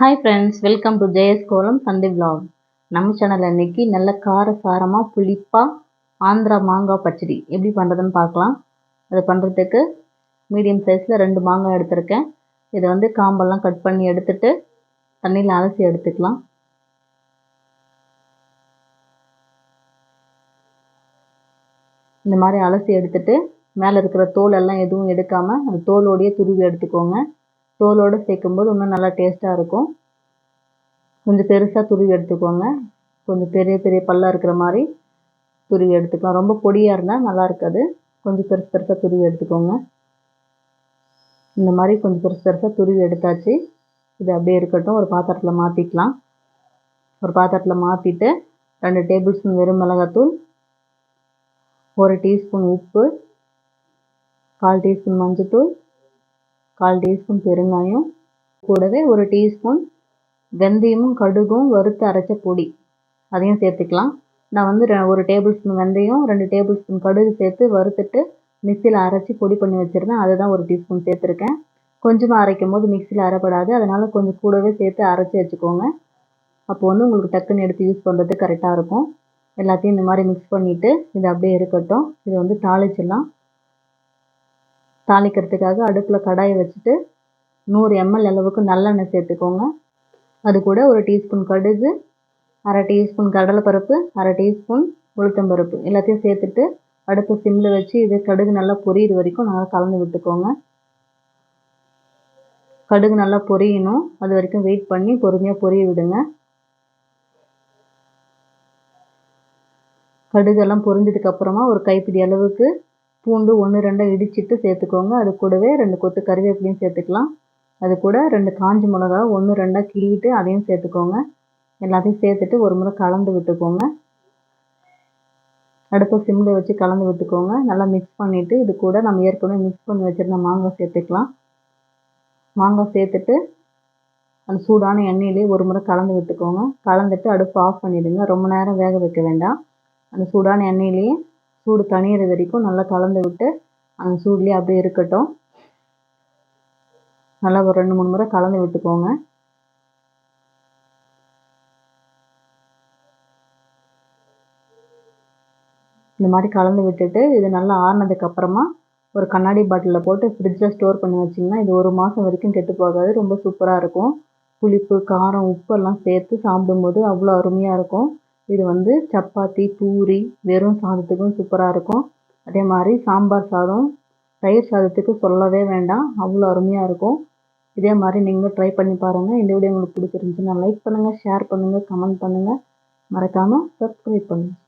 Hi friends welcome to Jayas kolam Sunday vlog நம்ம சேனலில் இன்னைக்கு நல்ல கார சாரமாக புளிப்பாக ஆந்திரா மாங்காய் பச்சடி. எப்படி பண்ணுறதுன்னு பார்க்கலாம். அதை பண்ணுறதுக்கு மீடியம் சைஸில் ரெண்டு மாங்காய் எடுத்திருக்கேன். இதை வந்து காம்பெல்லாம் கட் பண்ணி எடுத்துட்டு தண்ணியில் அலசி எடுத்துக்கலாம். இந்த மாதிரி அலசி எடுத்துட்டு மேலே இருக்கிற தோல் எல்லாம் எதுவும் எடுக்காமல் அந்த தோலோடையே துருவி எடுத்துக்கோங்க. தோலோடு சேர்க்கும்போது இன்னும் நல்லா டேஸ்ட்டாக இருக்கும். கொஞ்சம் பெருசாக துருவி எடுத்துக்கோங்க. கொஞ்சம் பெரிய பெரிய பல்லாக இருக்கிற மாதிரி துருவி எடுத்துக்கலாம். ரொம்ப பொடியாக இருந்தால் நல்லா இருக்காது. கொஞ்சம் பெருசு பெருசாக துருவி எடுத்துக்கோங்க. இந்த மாதிரி கொஞ்சம் பெருசு பெருசாக துருவி எடுத்தாச்சு. இது அப்படியே இருக்கட்டும். ஒரு பாத்திரத்தில் மாற்றிக்கலாம் ஒரு பாத்திரத்தில் மாற்றிட்டு ரெண்டு டேபிள் ஸ்பூன் வெறும் மிளகாத்தூள் ஒரு டீஸ்பூன் உப்பு கால் டீஸ்பூன் மஞ்சத்தூள் கால் டீஸ்பூன் பெருங்காயம் கூடவே ஒரு டீஸ்பூன் வெந்தயமும் கடுகும் வறுத்து அரைச்ச பொடி. அதையும் சேர்த்துக்கலாம். நான் வந்து ரெ- ஒரு டேபிள் ஸ்பூன் வெந்தயம் ரெண்டு டேபிள் ஸ்பூன் கடுகு சேர்த்து வறுத்துட்டு மிக்சியில் அரைச்சி பொடி பண்ணி வச்சுருந்தேன். அதை தான் ஒரு டீஸ்பூன் சேர்த்துருக்கேன். கொஞ்சமாக அரைக்கும் போது மிக்சியில் அரைப்படாது. அதனால் கொஞ்சம் கூடவே சேர்த்து அரைச்சி வச்சுக்கோங்க. அப்போ வந்து உங்களுக்கு டக்குன்னு எடுத்து யூஸ் பண்ணுறதுக்கு கரெக்டாக இருக்கும். எல்லாத்தையும் இந்த மாதிரி மிக்ஸ் பண்ணிவிட்டு இது அப்படியே இருக்கட்டும். இது வந்து தாளிச்சிடலாம். தாளிக்கிறதுக்காக அடுப்பில் கடாயை வச்சுட்டு நூறு எம்எல் அளவுக்கு நல்லெண்ணெய் சேர்த்துக்கோங்க. அது கூட ஒரு டீஸ்பூன் கடுகு அரை டீஸ்பூன் கடலைப்பருப்பு அரை டீஸ்பூன் உளுத்தம்பருப்பு எல்லாத்தையும் சேர்த்துட்டு அடுப்பு சிம்மில் வச்சு இது கடுகு நல்லா பொரியிற வரைக்கும் நல்லா கலந்து விட்டுக்கோங்க. கடுகு நல்லா பொரியணும். அது வரைக்கும் வெயிட் பண்ணி பொறுமையாக பொரிய விடுங்க. கடுகெல்லாம் பொரிஞ்சதுக்கப்புறமா ஒரு கைப்பிடி அளவுக்கு பூண்டு ஒன்று ரெண்டாக இடிச்சிட்டு சேர்த்துக்கோங்க. அது கூடவே ரெண்டு கொத்து கருவேப்பிலையும் சேர்த்துக்கலாம். அது கூட ரெண்டு காஞ்சி மிளகா ஒன்று ரெண்டாக கிள்ளிட்டு அதையும் சேர்த்துக்கோங்க. எல்லாத்தையும் சேர்த்துட்டு ஒரு முறை கலந்து விட்டுக்கோங்க. அடுப்பை சிம்மில் வச்சு கலந்து விட்டுக்கோங்க. நல்லா மிக்ஸ் பண்ணிவிட்டு இது கூட நம்ம ஏற்கனவே மிக்ஸ் பண்ணி வச்சுருந்த மாங்காய் சேர்த்துக்கலாம். மாங்காய் சேர்த்துட்டு அந்த சூடான எண்ணெயிலே ஒரு முறை கலந்து விட்டுக்கோங்க. கலந்துட்டு அடுப்பு ஆஃப் பண்ணிவிடுங்க ரொம்ப நேரம் வேக வைக்க வேண்டாம். அந்த சூடான எண்ணெயிலேயே சூடு தணியிற வரைக்கும் நல்லா கலந்து விட்டு அந்த சூட்லேயே அப்படியே இருக்கட்டும். நல்லா ஒரு ரெண்டு மூணு முறை கலந்து விட்டுக்கோங்க. இந்த மாதிரி கலந்து விட்டுட்டு இது நல்லா ஆறுனதுக்கு அப்புறமா ஒரு கண்ணாடி பாட்டிலில் போட்டு ஃப்ரிட்ஜில் ஸ்டோர் பண்ணி வச்சிங்கன்னா இது ஒரு மாதம் வரைக்கும் கெட்டு போகாது. ரொம்ப சூப்பராக இருக்கும். புளிப்பு காரம் உப்பெல்லாம் சேர்த்து சாப்பிடும்போது அவ்வளோ அருமையாக இருக்கும். இது வந்து சப்பாத்தி பூரி வெறும் சாதத்துக்கும் சூப்பராக இருக்கும். அதே மாதிரி சாம்பார் சாதம் தயிர் சாதத்துக்கு சொல்லவே வேண்டாம். அவ்வளோ அருமையாக இருக்கும். இதே மாதிரி நீங்களும் ட்ரை பண்ணி பாருங்கள் இந்த வீடியோ உங்களுக்கு பிடிச்சிருந்துச்சுன்னா லைக் பண்ணுங்கள் ஷேர் பண்ணுங்கள் கமெண்ட் பண்ணுங்கள் மறக்காமல் சப்ஸ்கிரைப் பண்ணுங்கள்